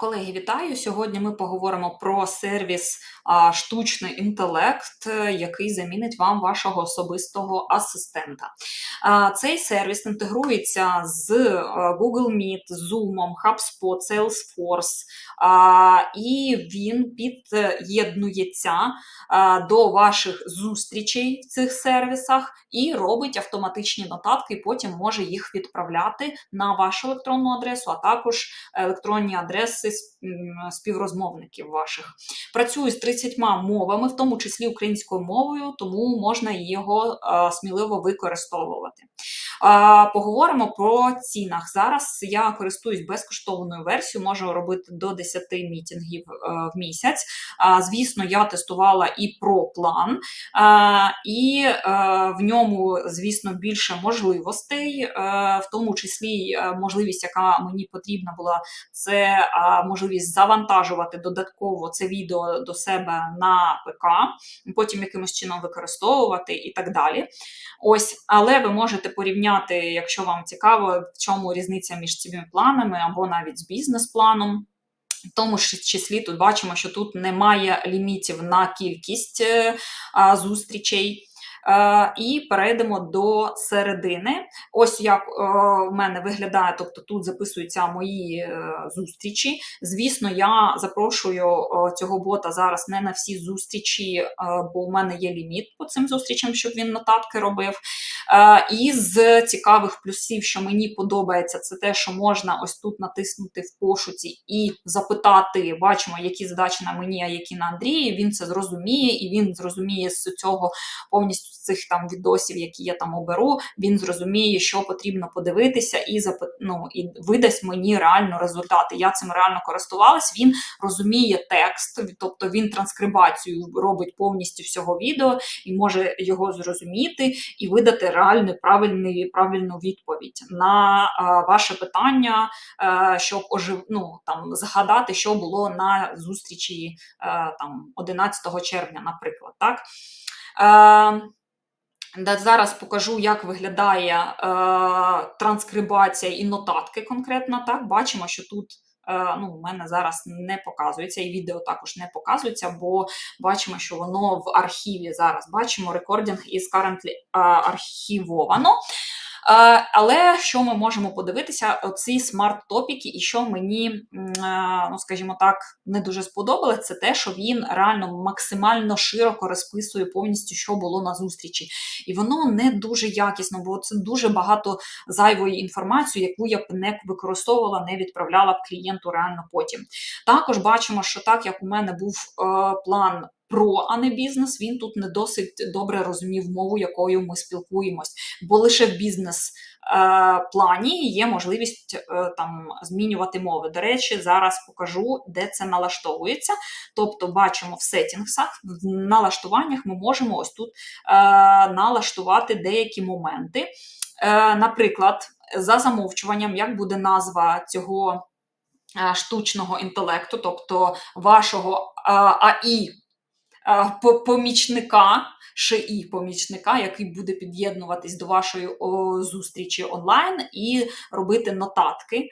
Колеги, вітаю! Сьогодні ми поговоримо про сервіс штучний інтелект, е, який замінить вам вашого особистого асистента. Цей сервіс інтегрується з е, Google Meet, Zoom, HubSpot, Salesforce, і він під'єднується до ваших зустрічей в цих сервісах і робить автоматичні нотатки, і потім може їх відправляти на вашу електронну адресу, а також електронні адреси адреси співрозмовників ваших. Працюю з 30 мовами, в тому числі українською мовою, тому можна його сміливо використовувати. Поговоримо про цінах. Зараз я користуюсь безкоштовною версією, можу робити до 10 мітінгів е, в місяць. Звісно, я тестувала і про план, і е, в ньому, звісно, більше можливостей, е, в тому числі можливість, яка мені потрібна була, це можливість завантажувати додатково це відео до себе на ПК, потім якимось чином використовувати і так далі. Ось, але ви можете порівняти, якщо вам цікаво, в чому різниця між цими планами або навіть з бізнес-планом. В тому ж числі тут бачимо, що тут немає лімітів на кількість е, зустрічей. Е, і перейдемо до середини. Ось як е, в мене виглядає, тобто тут записуються мої зустрічі. Звісно, я запрошую цього бота зараз не на всі зустрічі, бо в мене є ліміт по цим зустрічам, щоб він нотатки робив. І з цікавих плюсів, що мені подобається, це те, що можна ось тут натиснути в пошуці і запитати, бачимо, які задачі на мені, а які на Андрії. Він це зрозуміє, і він зрозуміє з цього повністю цих там відосів, які я там оберу, він зрозуміє, що потрібно подивитися, і ну, і видасть мені реально результати. Я цим реально користувалась. Він розуміє текст, тобто він транскрибацію робить повністю всього відео і може його зрозуміти і видати реальну правильну, правильну відповідь на а, ваше питання, а, щоб ожив, ну, там, згадати, що було на зустрічі а, там 11 червня, наприклад. так. Зараз покажу, як виглядає е, транскрибація і нотатки конкретно. Так, Бачимо, що тут е, ну, у мене зараз не показується, і відео також не показується, бо бачимо, що воно в архіві зараз. Бачимо, рекордінг із currently е, архівовано. Е, але що ми можемо подивитися, оці смарт-топіки, і що мені, е, ну скажімо так, не дуже сподобалось, це те, що він реально максимально широко розписує повністю, що було на зустрічі. І воно не дуже якісно, бо це дуже багато зайвої інформації, яку я б не використовувала, не відправляла б клієнту реально потім. Також бачимо, що так як у мене був е, план про, а не бізнес, він тут не досить добре розумів мову, якою ми спілкуємось, бо лише в бізнес. Е, є можливість е, там змінювати мови. До речі, зараз покажу, де це налаштовується. Тобто, бачимо в сетінгсах, в налаштуваннях ми можемо ось тут е, налаштувати деякі моменти. Наприклад, за замовчуванням, як буде назва цього штучного інтелекту, тобто вашого АІ помічника, шиї помічника, який буде під'єднуватись до вашої зустрічі онлайн і робити нотатки.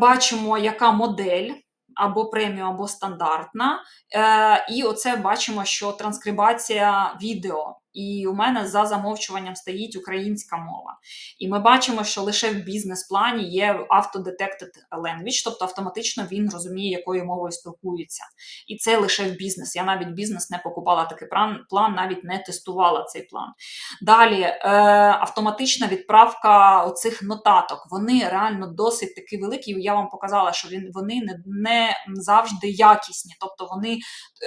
Бачимо, яка модель. Або преміум, або стандартна. Е, І оце бачимо, що транскрибація відео і у мене за замовчуванням стоїть українська мова. І ми бачимо, що лише в бізнес-плані є Auto-Detected Language, тобто автоматично він розуміє, якою мовою спілкується. І це лише в бізнес. Я навіть бізнес не покупала такий план, навіть не тестувала цей план. Далі е, автоматична відправка оцих нотаток. Вони реально досить такі великі. Я вам показала, що він, вони не, не завжди якісні, тобто вони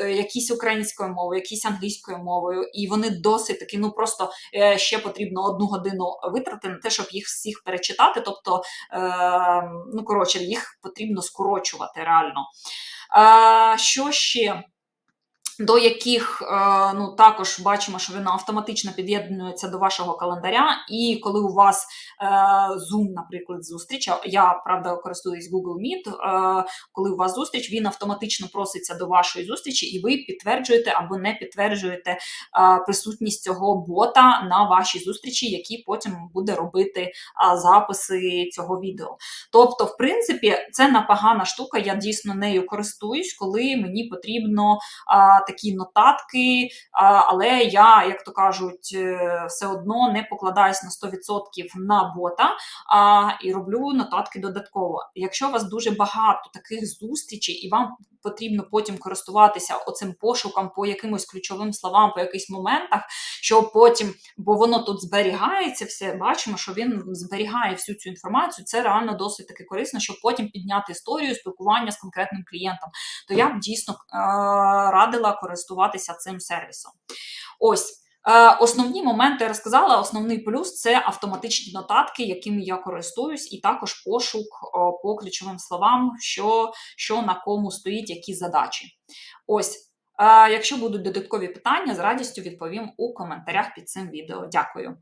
е, якісь українською мовою, якісь англійською мовою, і вони досить досить таки, ну просто е, ще потрібно одну годину витрати на те, щоб їх всіх перечитати. Тобто, е, ну коротше, їх потрібно скорочувати реально. Що ще? До яких е, ну, також бачимо, що він автоматично під'єднується до вашого календаря, і коли у вас е, Zoom, наприклад, зустріч, я правда користуюсь Google Meet, е, коли у вас зустріч, він автоматично проситься до вашої зустрічі, і ви підтверджуєте або не підтверджуєте присутність цього бота на вашій зустрічі, який потім буде робити записи цього відео. Тобто, в принципі, це непогана штука. Я дійсно нею користуюсь, коли мені потрібно такі нотатки, але я, як то кажуть, е, все одно не покладаюсь на 100% на бота а, і роблю нотатки додатково. Якщо у вас дуже багато таких зустрічей, і вам потрібно потім користуватися оцим пошуком по якимось ключовим словам, по якихось моментах, що потім, бо воно тут зберігається, все бачимо, що він зберігає всю цю інформацію. Це реально досить таки корисно, щоб потім підняти історію спілкування з конкретним клієнтом. То я б дійсно е, радила користуватися цим сервісом. Ось. Е, Основні моменти я розказала. Основний плюс це автоматичні нотатки, якими я користуюсь, і також пошук по ключовим словам, що, що на кому стоїть, які задачі. Ось, е, якщо будуть додаткові питання, з радістю відповім у коментарях під цим відео. Дякую.